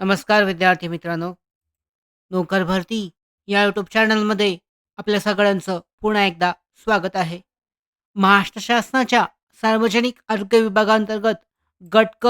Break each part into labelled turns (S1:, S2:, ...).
S1: नमस्कार विद्यार्थी मित्रांनो. नोकर भरती या यूट्यूब चॅनलमध्ये आपल्या सगळ्यांचं पुन्हा एकदा स्वागत आहे. महाराष्ट्र शासनाच्या सार्वजनिक आरोग्य विभागांतर्गत गट क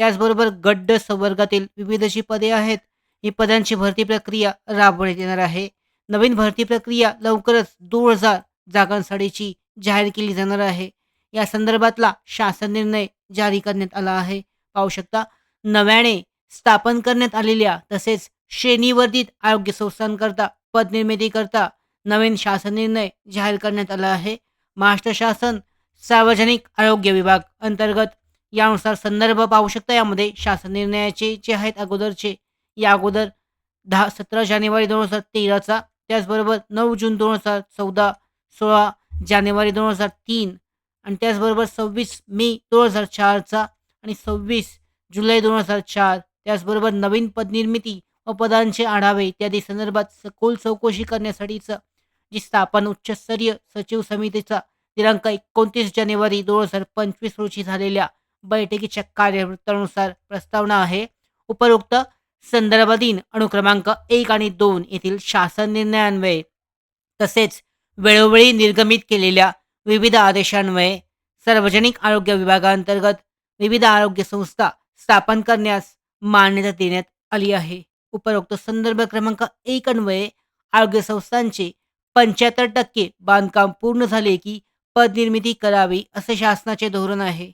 S1: त्याचबरोबर गड्ड संवर्गातील विविध जी पदे आहेत ही पदांची भरती प्रक्रिया राबवण्यात येणार आहे. नवीन भरती प्रक्रिया लवकरच दोन हजार जागांसाठीची जाहीर केली जाणार आहे. या संदर्भातला शासन निर्णय जारी करण्यात आला आहे. पाहू शकता नव्याने स्थापन करण्यात आलेल्या तसेच श्रेणीवर्धित आरोग्य संस्थांकरता पदनिर्मितीकरता नवीन शासन निर्णय जाहीर करण्यात आला आहे. महाराष्ट्र शासन सार्वजनिक आरोग्य विभाग अंतर्गत यानुसार संदर्भ पाहू शकता. यामध्ये शासन निर्णयाचे जे आहेत अगोदरचे या अगोदर दहा सतरा जानेवारी दोन हजार तेराचा त्याचबरोबर नऊ जून दोन हजार चौदा सोळा जानेवारी दोन हजार तीन आणि त्याचबरोबर सव्वीस मे दोन हजार चारचा आणि सव्वीस जुलै दोन हजार चार त्याचबरोबर नवीन पदनिर्मिती व पदांचे आढावे इत्यादी संदर्भात सखोल चौकशी करण्यासाठीचं जी स्थापन उच्चस्तरीय सचिव समितीचा दिनांक एकोणतीस जानेवारी दोन हजार पंचवीस रोजी झालेल्या बैठकीच्या कार्यवृत्तानुसार प्रस्तावना आहे. उपरोक्त संदर्भाधीन अणुक्रमांक एक आणि दोन येथील शासन निर्णयान्वये तसेच वेळोवेळी निर्गमित केलेल्या विविध आदेशान्वये सार्वजनिक आरोग्य विभागांतर्गत विविध आरोग्य संस्था स्थापन करण्यास मान्यता देण्यात आली आहे. उपरोक्त संदर्भ क्रमांक एक अन्वये आरोग्य संस्थांचे पंच्याहत्तर टक्के बांधकाम पूर्ण झाले की पदनिर्मिती करावी असे शासनाचे धोरण आहे.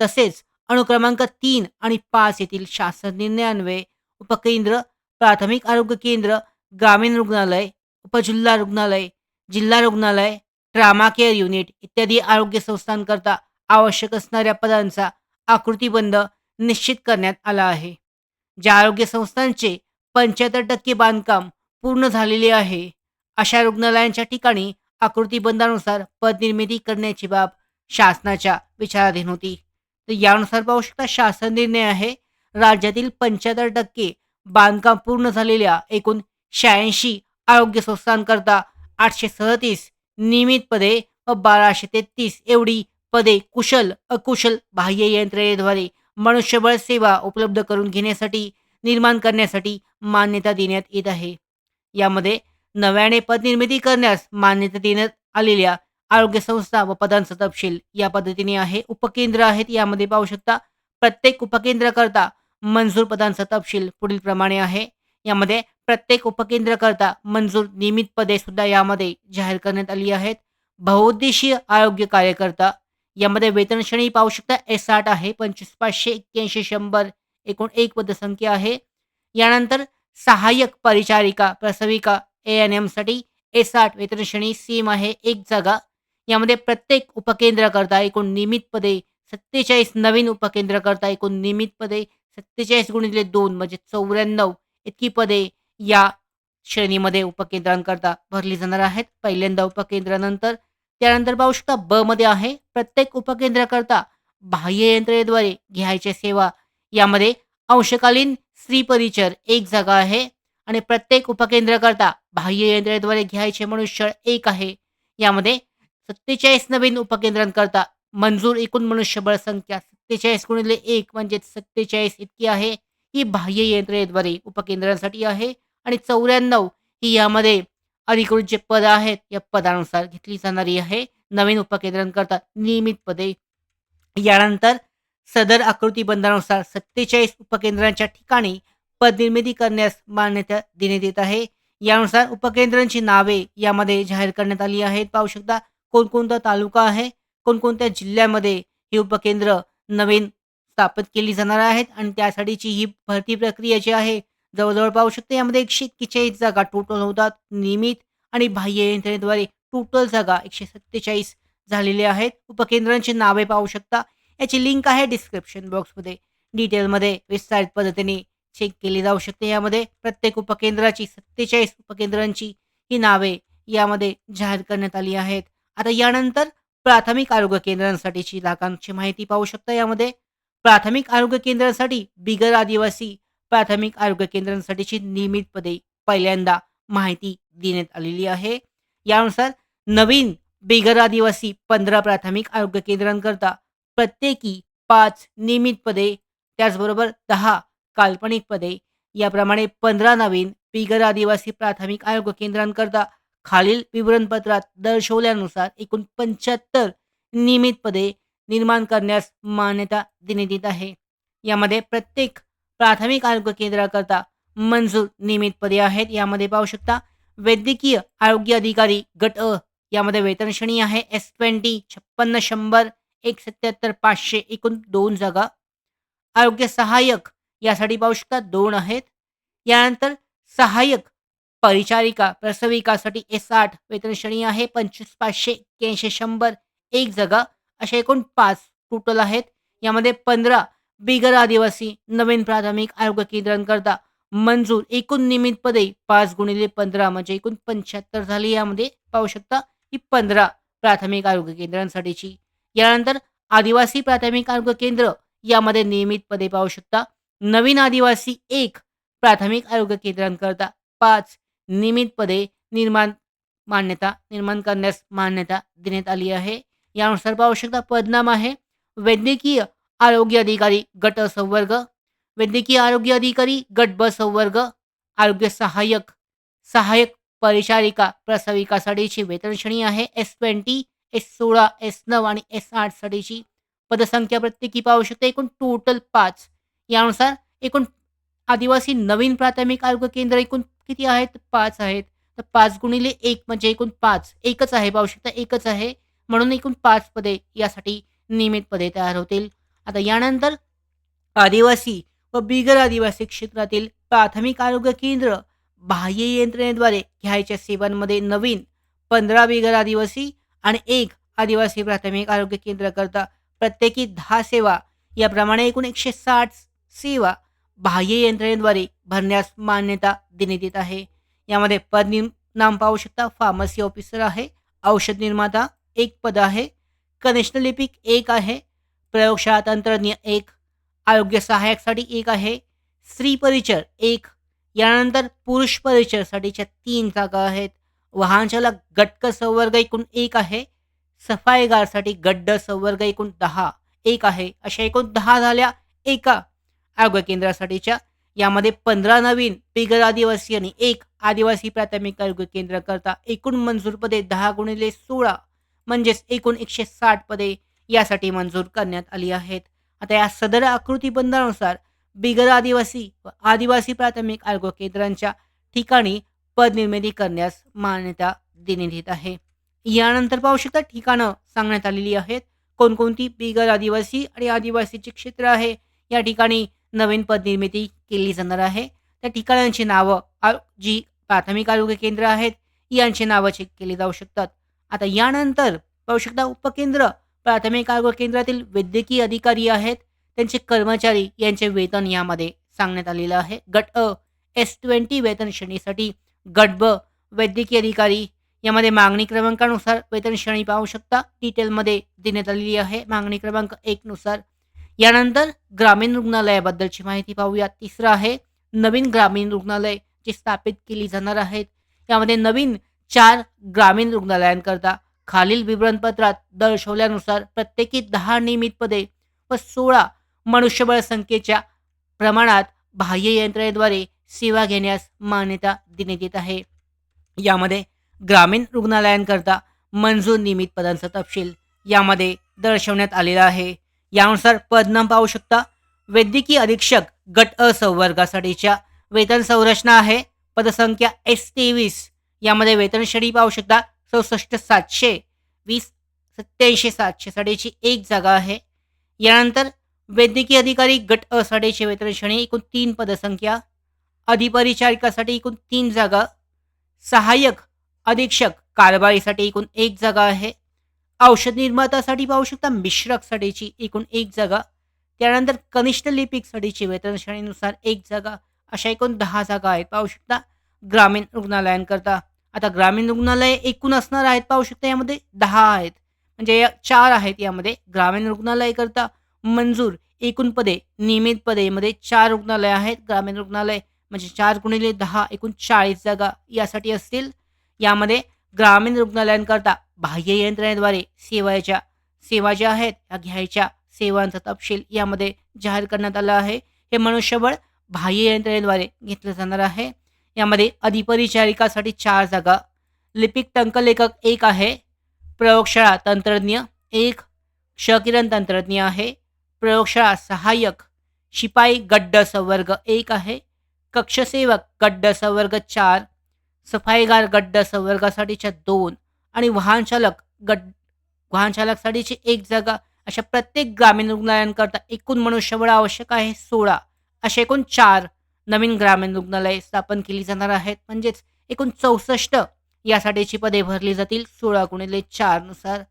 S1: तसेच अणुक्रमांक तीन आणि पाच येथील शासन निर्णयान्वये उपकेंद्र प्राथमिक आरोग्य केंद्र ग्रामीण रुग्णालय उपजिल्हा रुग्णालय जिल्हा रुग्णालय ट्रामा केअर युनिट इत्यादी आरोग्य संस्थांकरता आवश्यक असणाऱ्या पदांचा आकृतीबंध निश्चित करण्यात आला आहे. ज्या आरोग्य संस्थांचे पंच्याहत्तर टक्के बांधकाम पूर्ण झालेले आहे अशा रुग्णालयांच्या ठिकाणी आकृतीबंधानुसार पदनिर्मिती करण्याची बाब शासनाच्या विचाराधीन होती. तर यानुसार पाहू शकता शासन निर्णय आहे राज्यातील पंच्याहत्तर टक्के बांधकाम पूर्ण झालेल्या एकूण शहाऐंशी आरोग्य संस्थांकरता आठशे सदतीस नियमित पदे व बाराशे तेहतीस एवढी पदे कुशल अकुशल बाह्य यंत्रणेद्वारे मनुष्यबळ सेवा उपलब्ध करून घेण्यासाठी निर्माण करण्यासाठी मान्यता देण्यात येत आहे. यामध्ये नव्याने पदनिर्मिती करण्यास मान्यता देण्यात आलेल्या आरोग्य संस्था व पदांचा तपशील या पद्धतीने आहे. उपकेंद्र आहेत यामध्ये पाहू शकता प्रत्येक उपकेंद्राकरता मंजूर पदांचा तपशील पुढील प्रमाणे आहे. यामध्ये प्रत्येक उपकेंद्राकरता मंजूर नियमित पदे सुद्धा यामध्ये जाहीर करण्यात आली आहेत. बहुउद्देशीय आरोग्य कार्यकर्ता यामध्ये वेतन श्रेणी पाहू शकता एस आठ आहे पंचवीस पाचशे एक्क्याऐंशी शंभर एकूण एक पदसंख्या आहे. यानंतर सहाय्यक परिचारिका प्रसविका ए एन एमसाठी एस आठ वेतन श्रेणी सेम आहे एक जागा. यामध्ये प्रत्येक उपकेंद्राकरता एकूण नियमित पदे सत्तेचाळीस नवीन उपकेंद्राकरता एकूण नियमित पदे सत्तेचाळीस गुणिले दोन म्हणजे चौऱ्याण्णव. इतकी पदे या श्रेणीमध्ये उपकेंद्रांकरता भरली जाणार आहेत. पहिल्यांदा उपकेंद्रानंतर त्यानंतर पाहू शकता ब मध्ये आहे. प्रत्येक उपकेंद्राकरता बाह्य यंत्रणेद्वारे घ्यायच्या सेवा. यामध्ये अंशकालीन स्त्री परिचर एक जागा आहे. आणि प्रत्येक उपकेंद्राकरता बाह्य यंत्रणेद्वारे घ्यायचे मनुष्यबळ एक आहे. यामध्ये सत्तेचाळीस नवीन उपकेंद्रांकरता मंजूर एकूण मनुष्यबळ संख्या सत्तेचाळीस गुणिले एक म्हणजे सत्तेचाळीस इतकी आहे. ही बाह्य यंत्रणेद्वारे उपकेंद्रांसाठी आहे. आणि चौऱ्याण्णव ही यामध्ये अधिकृत जे पद आहेत या पदानुसार घेतली जाणारी आहे. नवीन उपकेंद्रांकरता नियमित पदे. यानंतर सदर आकृती बंधानुसार सत्तेचाळीस उपकेंद्रांच्या ठिकाणी पदनिर्मिती करण्यास मान्यता देण्यात येत आहे. यानुसार उपकेंद्रांची नावे यामध्ये जाहीर करण्यात आली आहेत. पाहू शकता कोणकोणता तालुका आहे कोणकोणत्या जिल्ह्यामध्ये ही उपकेंद्र नवीन स्थापित केली जाणार आहेत आणि त्यासाठीची ही भरती प्रक्रिया जी आहे जवळजवळ पाहू शकतो यामध्ये एकशे एक्केचाळीस जागा टोटल होतात. नियमित आणि बाह्य यंत्रणेद्वारे टोटल जागा एकशे सत्तेचाळीस झालेल्या आहेत. उपकेंद्रांची नावे पाहू शकता. याची लिंक आहे डिस्क्रिप्शन बॉक्समध्ये डिटेलमध्ये विस्तारित पद्धतीने चेक केली जाऊ शकते. यामध्ये प्रत्येक उपकेंद्राची सत्तेचाळीस उपकेंद्रांची ही नावे यामध्ये जाहीर करण्यात आली आहेत. आता यानंतर प्राथमिक आरोग्य केंद्रांसाठीची जागांची माहिती पाहू शकता. यामध्ये प्राथमिक आरोग्य केंद्रांसाठी बिगर आदिवासी प्राथमिक आरोग्य केंद्रांसाठीची नियमित पदे पहिल्यांदा माहिती देण्यात आलेली आहे. यानुसार नवीन बिगर आदिवासी पंधरा प्राथमिक आरोग्य केंद्रांकरता प्रत्येकी पाच नियमित पदे त्याचबरोबर दहा काल्पनिक पदे याप्रमाणे पंधरा नवीन बिगर आदिवासी प्राथमिक आरोग्य केंद्रांकरता खालील विवरणपत्रात दर्शवल्यानुसार एकूण पंच्याहत्तर नियमित पदे निर्माण करण्यास मान्यता देण्यात येत आहे. यामध्ये प्रत्येक प्राथमिक आरोग्य केंद्राकरता मंजूर नियमित पदे आहेत. यामध्ये पाहू शकता वैद्यकीय आरोग्य अधिकारी गट अ यामध्ये वेतन श्रेणी आहे. एस ट्वेंटी छप्पन्न शंभर एक सत्याहत्तर पाचशे एकूण दोन जागा. आरोग्य सहाय्यक यासाठी पाहू शकता दोन आहेत. यानंतर सहाय्यक परिचारिका प्रसविकासाठी एस आठ वेतन श्रेणी आहे. पंचवीस पाचशे एक्क्याऐंशी शंभर एक जागा. अशा एकूण पाच टोटल आहेत. यामध्ये पंधरा बिगर आदिवासी नवीन प्राथमिक आरोग्य केंद्रांकरता मंजूर एकूण नियमित पदे पाच गुणिले पंधरा म्हणजे एकूण पंच्याहत्तर झाली यामध्ये पाहू शकता ही पंधरा प्राथमिक आरोग्य केंद्रांसाठीची. यानंतर आदिवासी प्राथमिक आरोग्य केंद्र यामध्ये नियमित पदे पाहू शकता. नवीन आदिवासी एक प्राथमिक आरोग्य केंद्रांकरता पाच नियमित पदे निर्माण मान्यता निर्माण करण्यास मान्यता देण्यात आली आहे. यानुसार पाहू शकता पदनाम आहे. वैद्यकीय आरोग्य अधिकारी गट संवर्ग. वैद्यकीय आरोग्य अधिकारी गट ब संवर्ग. आरोग्य सहाय्यक सहाय्यक परिचारिका प्रसविकासाठीची वेतनश्रेणी आहे. एस ट्वेंटी एस सोळा एस नऊ आणि एस आठसाठीची पदसंख्या प्रत्येकी पाहू शकते. एकूण टोटल पाच. यानुसार एकूण आदिवासी नवीन प्राथमिक आरोग्य केंद्र एकूण किती आहेत? पाच आहेत. तर पाच गुणिले एक म्हणजे एकूण पाच. एकच आहे पाहू शकता. एकच आहे. म्हणून एकूण पाच पदे यासाठी नियमित पदे तयार होतील. आता यानंतर आदिवासी व बिगर आदिवासी क्षेत्रातील प्राथमिक आरोग्य केंद्र बाह्य यंत्रणेद्वारे घ्यायच्या सेवांमध्ये नवीन पंधरा बिगर आदिवासी आणि एक आदिवासी प्राथमिक आरोग्य केंद्राकरता प्रत्येकी दहा सेवा याप्रमाणे एकूण एकशे साठ सेवा बाह्य यंत्रणेद्वारे भरण्यास मान्यता देण्यात येत आहे. यामध्ये पद नाम पाहू शकता फार्मसी ऑफिसर आहे औषध निर्माता एक पद आहे कनिष्ठ लिपिक एक आहे प्रयोगशाळा तंत्रज्ञ एक आरोग्य सहाय्यकसाठी एक आहे. स्त्री परिचर एक यानंतर पुरुष परिचरसाठीच्या तीन जागा आहेत. वाहनचालक गटक संवर्ग एकूण एक आहे. सफाईगारसाठी गड्ड संवर्ग एकूण दहा एक आहे. अशा एकूण दहा झाल्या एका आरोग्य केंद्रासाठीच्या. यामध्ये पंधरा नवीन बिगर आदिवासी आणि एक आदिवासी प्राथमिक आरोग्य केंद्र करता एकूण मंजूर पदे दहा गुणिले सोळा म्हणजेच एकूण एकशे साठ पदे यासाठी मंजूर करण्यात आली आहेत. आता या सदर आकृतीबंधानुसार बिगर आदिवासी व आदिवासी प्राथमिक आरोग्य केंद्रांच्या ठिकाणी पदनिर्मिती करण्यास मान्यता देण्यात येत आहे. यानंतर पाहू शकता ठिकाणं सांगण्यात आलेली आहेत. कोणकोणती बिगर आदिवासी आणि आदिवासीचे क्षेत्र आहे? या ठिकाणी नवीन पदनिर्मिती केली जाणार आहे. त्या ठिकाणांची नावं जी प्राथमिक आरोग्य केंद्र आहेत यांची नावं चेक केली जाऊ शकतात. आता यानंतर पाहू शकता उपकेंद्र प्राथमिक आरोग्य केंद्रातील वैद्यकीय अधिकारी आहेत. त्यांचे कर्मचारी यांचे वेतन यामध्ये सांगण्यात आलेलं आहे. गट अ एस ट्वेंटी वेतन श्रेणीसाठी गट ब वैद्यकीय अधिकारी यामध्ये मागणी क्रमांकानुसार वेतन श्रेणी पाहू शकता. डिटेलमध्ये देण्यात आलेली आहे. मागणी क्रमांक एकनुसार यानंतर ग्रामीण रुग्णालयाबद्दलची माहिती पाहूया तिसरं आहे नवीन ग्रामीण रुग्णालय जे स्थापित केली जाणार आहेत. यामध्ये नवीन चार ग्रामीण रुग्णालयांकरता खालील विवरणपत्रात दर्शवल्यानुसार प्रत्येकी दहा नियमित पदे व सोळा मनुष्यबळ संख्येच्या प्रमाणात बाह्य यंत्रणेद्वारे सेवा घेण्यास मान्यता देण्यात येत आहे. यामध्ये ग्रामीण रुग्णालयांकरता मंजूर नियमित पदांचा तपशील यामध्ये दर्शवण्यात आलेला आहे. यानुसार पदनाम पाहू शकता वैद्यकीय अधीक्षक गट अ संवर्गासाठीच्या वेतन संरचना आहे. पदसंख्या एस तेवीस. यामध्ये वेतन श्रेणी पाहू शकता चौसष्ट सातशे वीस सत्याऐंशी सातशे साडेची एक जागा आहे. यानंतर वैद्यकीय अधिकारी गट अ साठीची वेतन श्रेणी एकूण तीन पदसंख्या. अधिपरिचारिकासाठी एकूण तीन जागा. सहाय्यक अधीक्षक कारभारीसाठी एकूण एक जागा आहे. औषध निर्मातासाठी पाहू शकता मिश्रकसाठीची एकूण एक जागा. त्यानंतर कनिष्ठ लिपिकसाठीची वेतन श्रेणीनुसार एक जागा. अशा एकूण दहा जागा आहेत. पाहू शकता ग्रामीण रुग्णालयांकरता आता ग्रामीण रुग्णालय एकूण असणार आहेत पाहू शकता यामध्ये दहा आहेत. म्हणजे या चार आहेत यामध्ये. ग्रामीण रुग्णालयाकरता मंजूर एकूण पदे नियमित पदेमध्ये चार रुग्णालय आहेत. ग्रामीण रुग्णालय म्हणजे चार गुणिले दहा एकूण चाळीस जागा यासाठी असतील. यामध्ये ग्रामीण रुग्णालयांकरता बाह्य यंत्रणेद्वारे सेवाच्या सेवा ज्या आहेत या घ्यायच्या सेवांचा तपशील यामध्ये जाहीर करण्यात आला आहे. हे मनुष्यबळ बाह्य यंत्रणेद्वारे घेतलं जाणार आहे. यामध्ये अधिपरिचारिकासाठी चार जागा. लिपिक टंकलेखक एक आहे. प्रयोगशाळा तंत्रज्ञ एक. क्षकिरण तंत्रज्ञ आहे. प्रयोगशाळा सहाय्यक. शिपाई गड्ड संवर्ग एक आहे. कक्षसेवक गड्ड संवर्ग चार. सफाईगार गड्ड संवर्गासाठीच्या दोन आणि वाहनचालक गड वाहनचालकसाठीची एक जागा. अशा प्रत्येक ग्रामीण रुग्णालयांकरता एकूण मनुष्यबळ आवश्यक आहे सोळा. असे एकूण चार नवीन ग्रामीण रुग्णालय स्थापन केली जाणार आहेत. म्हणजेच एकूण चौसष्ट यासाठीची पदे भरली जातील. सोळा गुणिले चारनुसार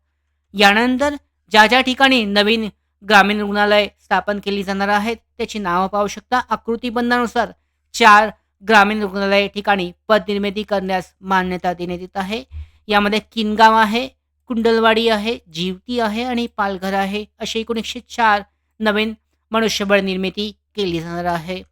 S1: यानंतर ज्या ज्या ठिकाणी नवीन ग्रामीण रुग्णालय स्थापन केली जाणार आहेत त्याची नावं पाहू शकता. आकृतीबंधानुसार चार ग्रामीण रुग्णालय ठिकाणी पदनिर्मिती करण्यास मान्यता देण्यात येत आहे. यामध्ये किनगाव आहे कुंडलवाडी आहे जीवती आहे आणि पालघर आहे असे एकूण एकशे चार नवीन मनुष्यबळ निर्मिती केली जाणार आहे.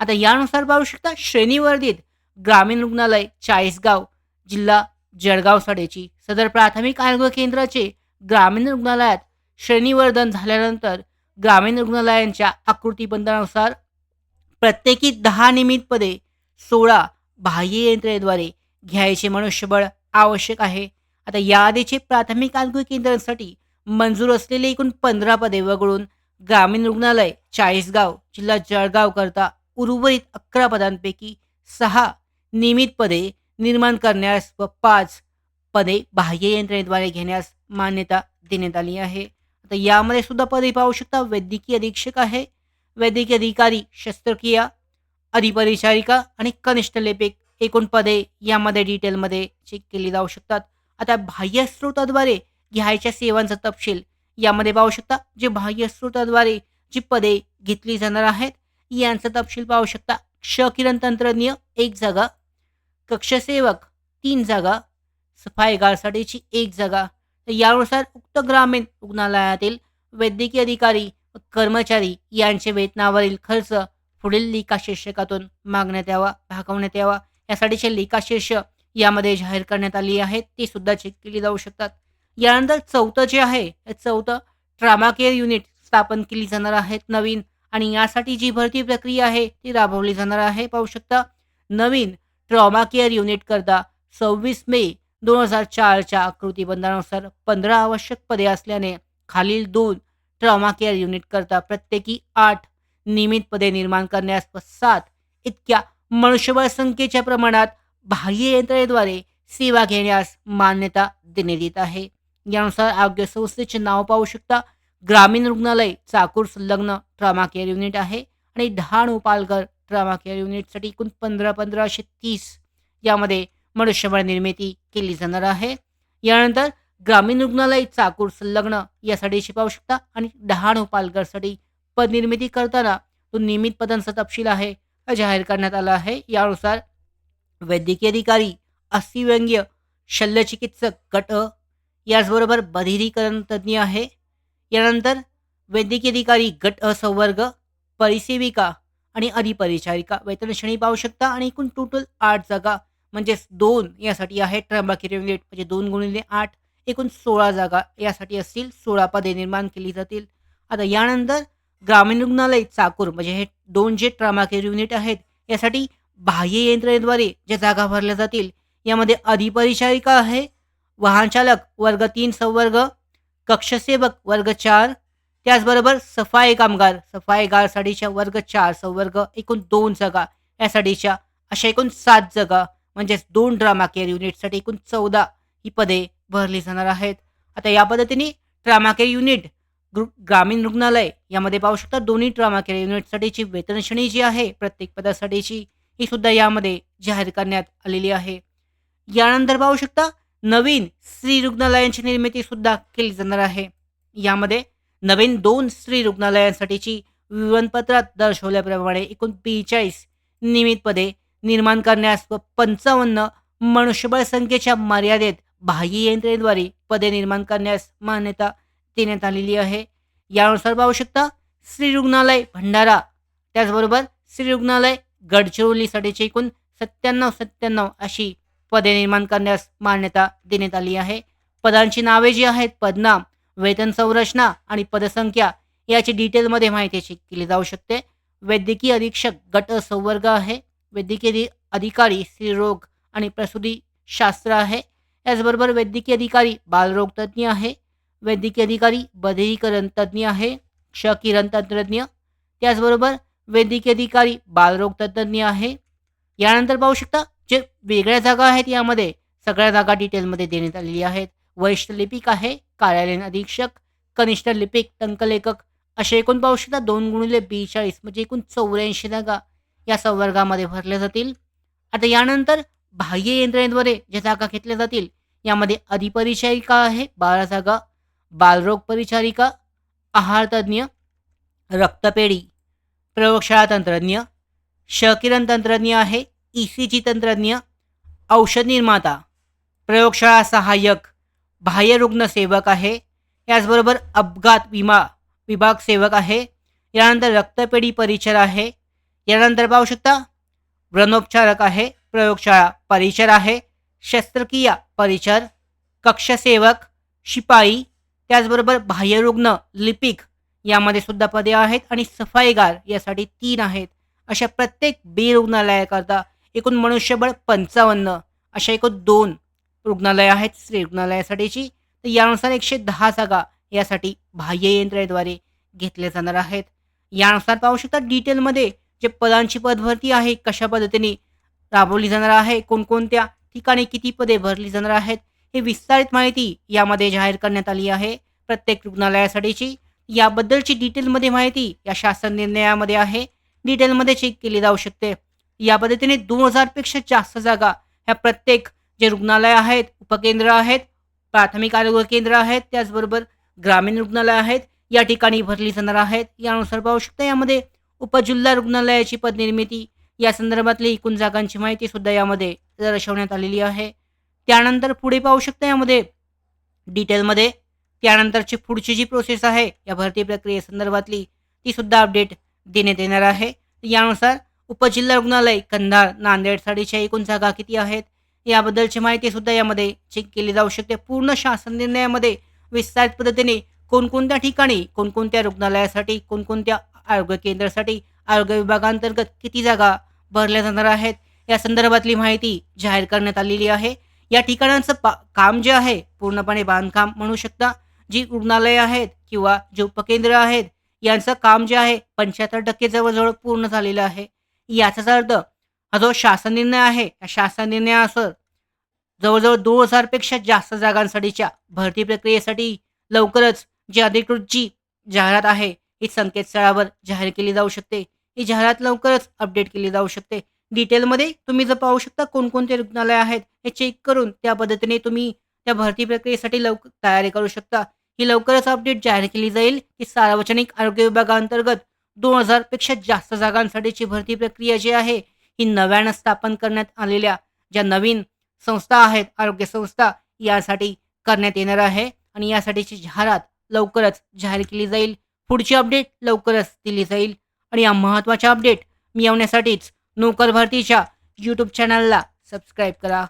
S1: आता यानुसार पाहू शकता श्रेणीवर्धित ग्रामीण रुग्णालय चाळीसगाव जिल्हा जळगाव साडेची. सदर प्राथमिक आरोग्य केंद्राचे ग्रामीण रुग्णालयात श्रेणीवर्धन झाल्यानंतर ग्रामीण रुग्णालयांच्या आकृतीबंधानुसार प्रत्येकी दहा निमित पदे सोळा बाह्य यंत्रणेद्वारे घ्यायचे मनुष्यबळ आवश्यक आहे. आता याआधीचे प्राथमिक आरोग्य केंद्रांसाठी मंजूर असलेले एकूण पंधरा पदे वगळून ग्रामीण रुग्णालय चाळीसगाव जिल्हा जळगाव करता उर्वरित अकरा पदांपैकी सहा नियमित पदे निर्माण करण्यास व पाच पदे बाह्य यंत्रणेद्वारे घेण्यास मान्यता देण्यात आली आहे. आता यामध्ये सुद्धा पदे पाहू शकता. वैद्यकीय अधीक्षक आहे. वैद्यकीय अधिकारी शस्त्रक्रिया अधिपरिचारिका आणि कनिष्ठ लेपिक एकूण पदे यामध्ये डिटेलमध्ये चेक केली जाऊ शकतात. आता बाह्य स्रोताद्वारे घ्यायच्या सेवांचा तपशील यामध्ये पाहू शकता. जे बाह्य स्रोताद्वारे जी पदे घेतली जाणार आहेत यांचा तपशील पाहू शकता. क्ष किरण तंत्रज्ञ एक जागा. कक्षसेवक तीन जागा. सफाईगारसाठीची एक जागा. तर यानुसार उक्त ग्रामीण रुग्णालयातील वैद्यकीय अधिकारी व कर्मचारी यांचे वेतनावरील खर्च पुढील लेखा शीर्षकातून मागण्यात यावा भागवण्यात यावा. यासाठीचे लेखा शीर्ष यामध्ये जाहीर करण्यात आली आहेत. ती सुद्धा चेक केली जाऊ शकतात. यानंतर चौथं जे आहे हे चौथं ट्रामा केअर युनिट स्थापन केली जाणार आहेत. नवीन आणि यासाठी जी भरती प्रक्रिया आहे ती राबवली जाणार आहे. पाहू शकता नवीन ट्रॉमा केअर युनिट करता सव्वीस मे दोन हजार चारच्या आकृतीबंधानुसार पंधरा आवश्यक पदे असल्याने खालील दोन ट्रॉमा केअर युनिट करता प्रत्येकी आठ नियमित पदे निर्माण करण्यास व सात इतक्या मनुष्यबळ संख्येच्या प्रमाणात बाह्य यंत्रणेद्वारे सेवा घेण्यास मान्यता देण्यात येत आहे. यानुसार आरोग्य संस्थेचे नाव पाहू शकता ग्रामीण रुग्णालय चाकूर संलग्न ट्रामा केअर युनिट आहे आणि डहाण उपालकर ट्रामा केअर युनिटसाठी एकूण पंधरा पंधराशे तीस यामध्ये मनुष्यबळ निर्मिती केली जाणार आहे. यानंतर ग्रामीण रुग्णालय चाकूर संलग्न यासाठी पाहू शकता आणि डहाण उपालकरसाठी पदनिर्मिती करताना तो नियमित पदांचा तपशील आहे हा जाहीर करण्यात आला आहे. यानुसार वैद्यकीय अधिकारी अस्थिव्यंग्य शल्यचिकित्सक गट याचबरोबर बधिरीकरण तज्ज्ञ आहे. यानंतर वैद्यकीय अधिकारी गट असंवर्ग परिसेविका आणि अधिपरिचारिका. वेतन श्रेणी पाहू शकता. आणि एकूण टोटल आठ जागा म्हणजेच दोन यासाठी आहे. ट्रंबाकी युनिट म्हणजे दोन गुणिले आठ. एकूण सोळा जागा यासाठी असतील. सोळा पदे निर्माण केली जातील. आता यानंतर ग्रामीण रुग्णालय चाकूर म्हणजे हे दोन जे ट्रामाकेअर युनिट आहेत यासाठी बाह्य यंत्रणेद्वारे ज्या जागा भरल्या जातील यामध्ये अधिपरिचारिका आहे वाहनचालक वर्ग तीन संवर्ग कक्षसेवक वर्ग चार. त्याचबरोबर सफाई कामगार सफाईगारसाठीच्या वर्ग चार संवर्ग एकूण दोन जागा. यासाठीच्या अशा एकूण सात जागा म्हणजेच दोन ड्रामा केअर युनिटसाठी एकूण चौदा ही पदे भरली जाणार आहेत. आता या पद्धतीने ट्रामा केअर युनिट ग्रुप ग्रामीण रुग्णालय यामध्ये पाहू शकता दोन्ही ट्रामा केअर युनिटसाठीची वेतनश्रेणी जी आहे प्रत्येक पदासाठीची ही सुद्धा यामध्ये जाहीर करण्यात आलेली आहे. यानंतर पाहू शकता नवीन स्त्री रुग्णालयांची निर्मिती सुद्धा केली जाणार आहे. यामध्ये नवीन दोन स्त्री रुग्णालयांसाठीची विवरणपत्रात दर्शवल्याप्रमाणे एकूण बेचाळीस नियमित पदे निर्माण करण्यास व पंचावन्न मनुष्यबळ संख्येच्या मर्यादेत बाह्य यंत्रणेद्वारे पदे निर्माण करण्यास मान्यता देण्यात आलेली आहे. यानुसार पाहू शकता श्री रुग्णालय भंडारा त्याचबरोबर श्री रुग्णालय गडचिरोलीसाठीची एकूण सत्त्याण्णव सत्त्याण्णव अशी पदे निर्माण करण्यास मान्यता देण्यात आली आहे. पदांची नावे जी आहेत पदनाम वेतन संरचना आणि पदसंख्या याची डिटेलमध्ये माहिती केली जाऊ शकते. वैद्यकीय अधीक्षक गट संवर्ग आहे. वैद्यकीय अधिकारी स्त्रीरोग आणि प्रसूतीशास्त्र आहे. त्याचबरोबर वैद्यकीय अधिकारी बालरोग तज्ज्ञ आहे. वैद्यकीय अधिकारी बधिरीकरण तज्ज्ञ आहे. क्षकिरण तंत्रज्ञ. त्याचबरोबर वैद्यकीय अधिकारी बालरोग तज्ज्ञ आहे. यानंतर पाहू शकता जे वेगळ्या जागा आहेत यामध्ये सगळ्या जागा डिटेलमध्ये देण्यात आलेली आहेत. वरिष्ठ लिपिक आहे कार्यालयीन अधीक्षक कनिष्ठ लिपिक टंकलेखक असे एकूण पाहू दोन गुणिले बेचाळीस म्हणजे एकूण चौऱ्याऐंशी जागा या संवर्गामध्ये भरल्या जातील. आता यानंतर बाह्य यंत्रणेद्वारे ज्या जागा घेतल्या जातील यामध्ये अधिपरिचारिका आहे बारा जागा बालरोग परिचारिका आहारतज्ञ रक्तपेढी प्रयोगशाळा तंत्रज्ञ क्षकिरण तंत्रज्ञ आहे ई सी जी तंत्रज्ञ औषध निर्माता प्रयोगशाळा सहाय्यक बाह्य रुग्ण सेवक आहे. याचबरोबर अपघात विमा विभाग सेवक आहे. यानंतर रक्तपेढी परिचर आहे. यानंतर पाहू शकता व्रणोपचारक आहे प्रयोगशाळा परिचर आहे शस्त्रक्रिया परिचर कक्षसेवक शिपाई त्याचबरोबर बाह्यरुग्ण लिपिक यामध्ये सुद्धा पदे आहेत आणि सफाईगार यासाठी तीन आहेत. अशा प्रत्येक बी रुग्णालयाकरता एकूण मनुष्यबळ पंचावन्न अशा एकूण दोन रुग्णालय आहेत स्त्री रुग्णालयासाठीची तर यानुसार एकशे दहा जागा यासाठी बाह्य यंत्रणेद्वारे घेतल्या जाणार आहेत. यानुसार पाहू शकता डिटेलमध्ये जे पदांची पदभरती आहे कशा पद्धतीने राबवली जाणार आहे कोणकोणत्या ठिकाणी किती पदे भरली जाणार आहेत हे विस्तारित माहिती यामध्ये जाहीर करण्यात आली आहे प्रत्येक रुग्णालयासाठीची. याबद्दलची डिटेलमध्ये माहिती या शासन निर्णयामध्ये आहे. डिटेलमध्ये चेक केली जाऊ शकते. या पद्धतीने दोन हजारपेक्षा जास्त जागा ह्या प्रत्येक जे रुग्णालय आहेत उपकेंद्र आहेत प्राथमिक आरोग्य केंद्र आहेत त्याचबरोबर ग्रामीण रुग्णालय आहेत या ठिकाणी भरली जाणार आहेत. यानुसार पाहू शकता यामध्ये उपजिल्हा रुग्णालयाची पदनिर्मिती या संदर्भातली एकूण जागांची माहिती सुद्धा यामध्ये दर्शवण्यात आलेली आहे. त्यानंतर पुढे पाहू शकता यामध्ये डिटेलमध्ये त्यानंतरची पुढची जी प्रोसेस आहे या भरती प्रक्रियेसंदर्भातली ती सुद्धा अपडेट देण्यात येणार आहे. यानुसार उपजिल्हा रुग्णालय कंधार नांदेडसाठीच्या एकूण जागा किती आहेत? याबद्दलची माहिती सुद्धा यामध्ये चेक केली जाऊ शकते. पूर्ण शासन निर्णयामध्ये विस्तारित पद्धतीने कोणकोणत्या ठिकाणी कोणकोणत्या रुग्णालयासाठी कोणकोणत्या आरोग्य केंद्रासाठी आरोग्य विभागांतर्गत किती जागा भरल्या जाणार आहेत? या संदर्भातली माहिती जाहीर करण्यात आलेली आहे. या ठिकाणांचं पा काम जे आहे पूर्णपणे बांधकाम म्हणू शकता. जी रुग्णालय आहेत किंवा जे उपकेंद्र आहेत यांचं काम जे आहे पंच्याहत्तर टक्के जवळजवळ पूर्ण झालेलं आहे. याचाच अर्थ हा जो शासन निर्णय आहे या शासन निर्णयानुसार जवळजवळ दोन हजारपेक्षा जास्त जागांसाठीच्या भरती प्रक्रियेसाठी लवकरच जी अधिकृत जी जाहिरात आहे ही संकेतस्थळावर जाहीर केली जाऊ शकते. ही जाहिरात लवकरच अपडेट केली जाऊ शकते. डिटेलमध्ये तुम्ही जर पाहू शकता कोणकोणते रुग्णालय आहेत हे चेक करून त्या पद्धतीने तुम्ही त्या भरती प्रक्रियेसाठी लवकर तयारी करू शकता. ही लवकरच अपडेट जाहीर केली जाईल की सार्वजनिक आरोग्य विभागांतर्गत दोन हजारपेक्षा जास्त जागांसाठीची भरती प्रक्रिया जी आहे ही नव्यानं स्थापन करण्यात आलेल्या ज्या नवीन संस्था आहेत आरोग्य संस्था यासाठी करण्यात येणार आहे आणि यासाठीची जाहिरात लवकरच जाहीर केली जाईल. पुढची अपडेट लवकरच दिली जाईल. आणि या महत्त्वाच्या अपडेट मिळवण्यासाठीच नोकर भरतीच्या यूट्यूब चॅनलला सबस्क्राईब करा.